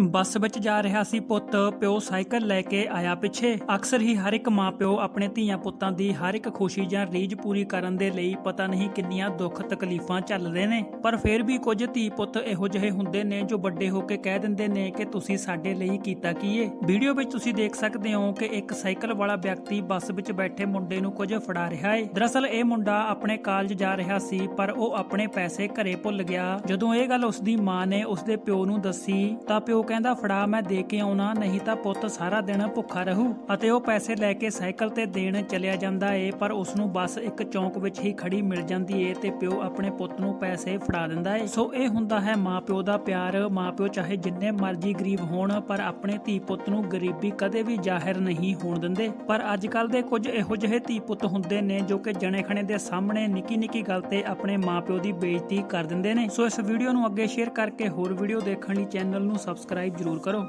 ਬੱਸ ਵਿੱਚ ਜਾ ਰਿਹਾ ਸੀ ਪੁੱਤ, ਪਿਓ ਸਾਈਕਲ ਲੈ ਕੇ ਆਇਆ ਪਿੱਛੇ। ਅਕਸਰ ਹੀ ਹਰ ਇੱਕ ਮਾਪਿਓ ਆਪਣੇ ਧੀਆਂ ਪੁੱਤਾਂ ਦੀ ਹਰ ਇੱਕ ਖੁਸ਼ੀ ਜਾਂ ਰੀਝ ਪੂਰੀ ਕਰਨ ਦੇ ਲਈ ਪਤਾ ਨਹੀਂ ਕਿੰਨੀਆਂ ਦੁੱਖ ਤਕਲੀਫਾਂ ਝੱਲਦੇ ਨੇ। ਪਰ ਫਿਰ ਵੀ ਕੁਝ ਧੀ ਪੁੱਤ ਇਹੋ ਜਿਹੇ ਹੁੰਦੇ ਨੇ ਜੋ ਵੱਡੇ ਹੋ ਕੇ ਕਹਿ ਦਿੰਦੇ ਨੇ ਕਿ ਤੁਸੀਂ ਸਾਡੇ ਲਈ ਕੀਤਾ ਕੀ ਏ। ਵੀਡੀਓ ਵਿੱਚ ਤੁਸੀਂ ਦੇਖ ਸਕਦੇ ਹੋ ਕਿ ਇੱਕ ਸਾਈਕਲ ਵਾਲਾ ਵਿਅਕਤੀ ਬੱਸ ਵਿੱਚ ਬੈਠੇ ਮੁੰਡੇ ਨੂੰ ਕੁਝ ਫੜਾ ਰਿਹਾ ਏ। ਦਰਅਸਲ ਇਹ ਮੁੰਡਾ ਆਪਣੇ ਕਾਲਜ ਜਾ ਰਿਹਾ ਸੀ, ਪਰ ਉਹ ਆਪਣੇ ਪੈਸੇ ਘਰੇ ਭੁੱਲ ਗਿਆ। ਜਦੋਂ ਇਹ ਗੱਲ ਉਸਦੀ ਮਾਂ ਨੇ ਉਸਦੇ ਪਿਓ ਨੂੰ ਦੱਸੀ, ਤਾਂ ਪਿਓ ਕਹਿੰਦਾ, ਫੜਾ, ਮੈਂ ਦੇ ਕੇ ਆਉਣਾ, ਨਹੀਂ ਤਾਂ ਪੁੱਤ ਸਾਰਾ ਦਿਨ ਭੁੱਖਾ ਰਹੂ। ਅਤੇ ਉਹ ਪੈਸੇ ਲੈ ਕੇ ਸਾਈਕਲ ਤੇ ਦੇਣ ਚਲਿਆ ਜਾਂਦਾ ਏ, ਪਰ ਉਸ ਨੂੰ ਬੱਸ ਇੱਕ ਚੌਂਕ ਵਿੱਚ ਹੀ ਖੜੀ ਮਿਲ ਜਾਂਦੀ ਏ ਤੇ ਪਿਓ ਆਪਣੇ ਪੁੱਤ ਨੂੰ ਪੈਸੇ ਫੜਾ ਦਿੰਦਾ ਏ। ਸੋ ਇਹ ਹੁੰਦਾ ਹੈ ਮਾਪਿਓ ਦਾ ਪਿਆਰ। ਮਾਪਿਓ ਚਾਹੇ ਜਿੰਨੇ ਮਰਜ਼ੀ ਗਰੀਬ ਹੋਣ, ਪਰ ਆਪਣੇ ਧੀ ਪੁੱਤ ਨੂੰ ਗਰੀਬੀ ਕਦੇ ਵੀ ਜ਼ਾਹਿਰ ਨਹੀਂ ਹੋਣ ਦਿੰਦੇ। ਪਰ ਅੱਜ ਕੱਲ ਦੇ ਕੁਝ ਇਹੋ ਜਿਹੇ ਧੀ ਪੁੱਤ ਹੁੰਦੇ ਨੇ ਜੋ ਕਿ ਜਣੇ ਖਣੇ ਦੇ ਸਾਹਮਣੇ ਨਿੱਕੀ ਨਿੱਕੀ ਗੱਲ ਤੇ ਆਪਣੇ ਮਾਪਿਓ ਦੀ ਬੇਇੱਜ਼ਤੀ ਕਰ ਦਿੰਦੇ ਨੇ। ਸੋ ਇਸ ਵੀਡੀਓ ਨੂੰ ਅੱਗੇ ਸ਼ੇਅਰ ਕਰਕੇ ਹੋਰ ਵੀਡੀਓ ਦੇਖਣ ਲਈ ਚੈਨਲ ਨੂੰ ਸਬਸਕ੍ਰਾਈਬ ਸਬਸਕ੍ਰਾਈਬ ਜਰੂਰ ਕਰੋ।